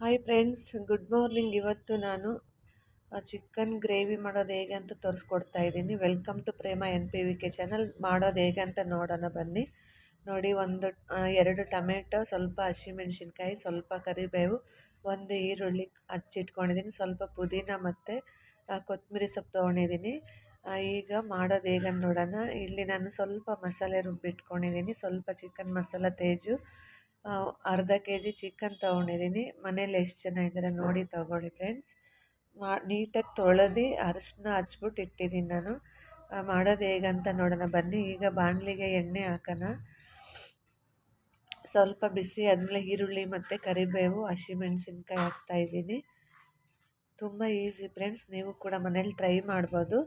Hi friends good morning ಇವತ್ತು ನಾನು chicken gravy ಮಾಡೋದು ಹೇಗೆ ಅಂತ ತೋರಿಸ್ಕೊಡ್ತಾ ಇದ್ದೀನಿ. Welcome to Prema N P V K channel ಮಾಡೋದು ಹೇಗೆ ಅಂತ ನೋಡೋಣ ಬನ್ನಿ. ನೋಡಿ, ಒಂದು ಎರಡು ಟೊಮೆಟೊ, ಸ್ವಲ್ಪ ಹಸಿಮೆಣ್ಸಿನ್ಕಾಯಿ, ಸ್ವಲ್ಪ ಕರಿಬೇವು, ಒಂದು ಈರುಳ್ಳಿ ಹಚ್ಚಿಟ್ಕೊಂಡಿದ್ದೀನಿ. ಸ್ವಲ್ಪ ಪುದೀನ ಮತ್ತು ಕೊತ್ತಂಬರಿ ಸೊಪ್ಪು ತೊಗೊಂಡಿದ್ದೀನಿ. ಈಗ ಮಾಡೋದು ಹೇಗೆ ನೋಡೋಣ. ಇಲ್ಲಿ ನಾನು ಸ್ವಲ್ಪ ಮಸಾಲೆ ರುಬ್ಬಿಟ್ಕೊಂಡಿದ್ದೀನಿ. ಸ್ವಲ್ಪ ಚಿಕನ್ ಮಸಾಲ, ತೇಜು ಅರ್ಧ ಕೆ ಜಿ ಚಿಕನ್ ತೊಗೊಂಡಿದ್ದೀನಿ. ಮನೇಲಿ ಎಷ್ಟು ಜನ ಇದ್ದಾರೆ ನೋಡಿ ತೊಗೊಳ್ಳಿ ಫ್ರೆಂಡ್ಸ್ ಮಾ, ನೀಟಾಗಿ ತೊಳೆದು ಅರಿಶಿನ ಹಚ್ಬಿಟ್ಟು ಇಟ್ಟಿದ್ದೀನಿ ನಾನು. ಮಾಡೋದು ಹೇಗಂತ ನೋಡೋಣ. ಬನ್ನಿ, ಈಗ ಬಾಣಲಿಗೆ ಎಣ್ಣೆ ಹಾಕೋಣ. ಸ್ವಲ್ಪ ಬಿಸಿ ಆದಮೇಲೆ ಈರುಳ್ಳಿ ಮತ್ತು ಕರಿಬೇವು ಹಸಿಮೆಣಸಿನ್ಕಾಯಿ ಹಾಕ್ತಾಯಿದ್ದೀನಿ ತುಂಬ ಈಸಿ ಫ್ರೆಂಡ್ಸ್ ನೀವು ಕೂಡ ಮನೇಲಿ ಟ್ರೈ ಮಾಡ್ಬೋದು.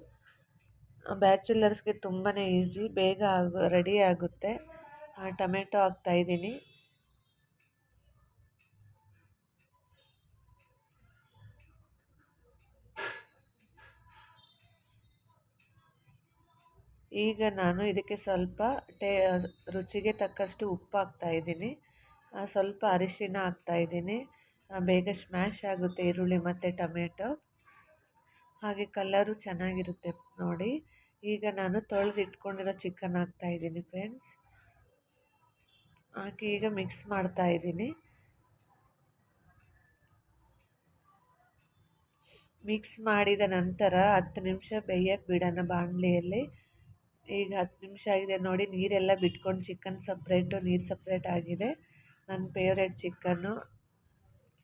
ಬ್ಯಾಚುಲರ್ಸ್ಗೆ ತುಂಬಾ ಈಸಿ ಬೇಗ ಆಗು ರೆಡಿ ಆಗುತ್ತೆ. ಟೊಮೆಟೊ ಹಾಕ್ತಾಯಿದ್ದೀನಿ ಈಗ ನಾನು ಇದಕ್ಕೆ ಸ್ವಲ್ಪ ಟೇ, ರುಚಿಗೆ ತಕ್ಕಷ್ಟು ಉಪ್ಪು ಹಾಕ್ತಾಯಿದ್ದೀನಿ ಸ್ವಲ್ಪ ಅರಿಶಿನ ಹಾಕ್ತಾಯಿದ್ದೀನಿ ಬೇಗ ಸ್ಮ್ಯಾಶ್ ಆಗುತ್ತೆ ಈರುಳ್ಳಿ ಮತ್ತು ಟೊಮೆಟೊ. ಹಾಗೆ ಕಲರು ಚೆನ್ನಾಗಿರುತ್ತೆ ನೋಡಿ. ಈಗ ನಾನು ತೊಳೆದಿಟ್ಕೊಂಡಿರೋ ಚಿಕನ್ ಹಾಕ್ತಾಯಿದ್ದೀನಿ ಫ್ರೆಂಡ್ಸ್ ಹಾಕಿ ಈಗ ಮಿಕ್ಸ್ ಮಾಡ್ತಾಯಿದ್ದೀನಿ ಮಿಕ್ಸ್ ಮಾಡಿದ ನಂತರ ಹತ್ತು ನಿಮಿಷ ಬೇಯಕ್ಕೆ ಬಿಡೋಣ ಬಾಣಲಿಯಲ್ಲಿ. ಈಗ ಹತ್ತು ನಿಮಿಷ ಆಗಿದೆ ನೋಡಿ, ನೀರೆಲ್ಲ ಬಿಟ್ಕೊಂಡು ಚಿಕನ್ ಸಪ್ರೇಟು, ನೀರು ಸಪ್ರೇಟ್ ಆಗಿದೆ. ನನ್ನ ಫೇವ್ರೆಟ್ ಚಿಕನ್ನು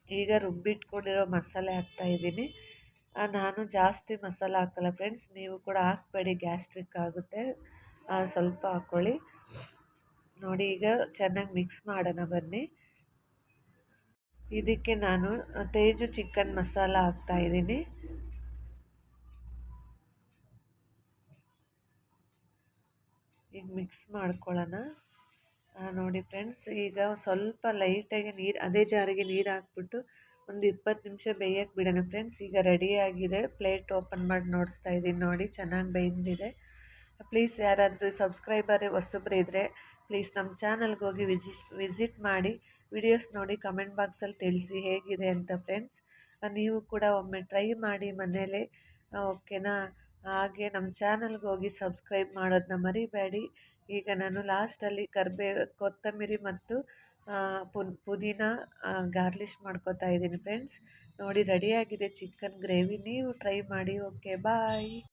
ಈಗ ರುಬ್ಬಿಟ್ಕೊಂಡಿರೋ ಮಸಾಲೆ ಹಾಕ್ತಾಯಿದ್ದೀನಿ ನಾನು ಜಾಸ್ತಿ ಮಸಾಲ ಹಾಕಲ್ಲ ಫ್ರೆಂಡ್ಸ್ ನೀವು ಕೂಡ ಹಾಕ್ಬೇಡಿ ಗ್ಯಾಸ್ಟ್ರಿಕ್ ಆಗುತ್ತೆ. ಸ್ವಲ್ಪ ಹಾಕ್ಕೊಳ್ಳಿ. ನೋಡಿ, ಈಗ ಚೆನ್ನಾಗಿ ಮಿಕ್ಸ್ ಮಾಡೋಣ ಬನ್ನಿ. ಇದಕ್ಕೆ ನಾನು ತೇಜು ಚಿಕನ್ ಮಸಾಲ ಹಾಕ್ತಾಯಿದ್ದೀನಿ ಈಗ ಮಿಕ್ಸ್ ಮಾಡ್ಕೊಳ್ಳೋಣ ನೋಡಿ ಫ್ರೆಂಡ್ಸ್ ಈಗ ಸ್ವಲ್ಪ ಲೈಟಾಗಿ ನೀರು, ಅದೇ ಜಾರಿಗೆ ನೀರು ಹಾಕ್ಬಿಟ್ಟು ಒಂದು ಇಪ್ಪತ್ತು ನಿಮಿಷ ಬೇಯಕ್ಕೆ ಬಿಡೋಣ ಫ್ರೆಂಡ್ಸ್ ಈಗ ರೆಡಿಯಾಗಿದೆ ಪ್ಲೇಟ್ ಓಪನ್ ಮಾಡಿ ನೋಡಿಸ್ತಾ ಇದ್ದೀನಿ ನೋಡಿ, ಚೆನ್ನಾಗಿ ಬೇಯ್ದಿದೆ. ಪ್ಲೀಸ್ ಯಾರಾದರೂ ಸಬ್ಸ್ಕ್ರೈಬರ್ ಹೊಸಬ್ರು ಇದ್ದರೆ ಪ್ಲೀಸ್ ನಮ್ಮ ಚಾನಲ್ಗೆ ಹೋಗಿ ವಿಜಿಟ್ ವಿಸಿಟ್ ಮಾಡಿ ವಿಡಿಯೋಸ್ ನೋಡಿ ಕಮೆಂಟ್ ಬಾಕ್ಸಲ್ಲಿ ತಿಳಿಸಿ ಹೇಗಿದೆ ಅಂತ ಫ್ರೆಂಡ್ಸ್ ನೀವು ಕೂಡ ಒಮ್ಮೆ ಟ್ರೈ ಮಾಡಿ ಮನೇಲೆ ಓಕೆನಾ ಹಾಗೆ ನಮ್ಮ ಚಾನಲ್ಗೆ ಹೋಗಿ ಸಬ್ಸ್ಕ್ರೈಬ್ ಮಾಡೋದನ್ನ ಮರಿಬೇಡಿ. ಈಗ ನಾನು ಲಾಸ್ಟಲ್ಲಿ ಕರ್ಬೇ, ಕೊತ್ತಂಬರಿ ಮತ್ತು ಪುದೀನ ಗಾರ್ಲಿಷ್ ಮಾಡ್ಕೋತಾ ಇದ್ದೀನಿ ಫ್ರೆಂಡ್ಸ್. ನೋಡಿ ರೆಡಿಯಾಗಿದೆ ಚಿಕನ್ ಗ್ರೇವಿ. ನೀವು ಟ್ರೈ ಮಾಡಿ. Okay, bye.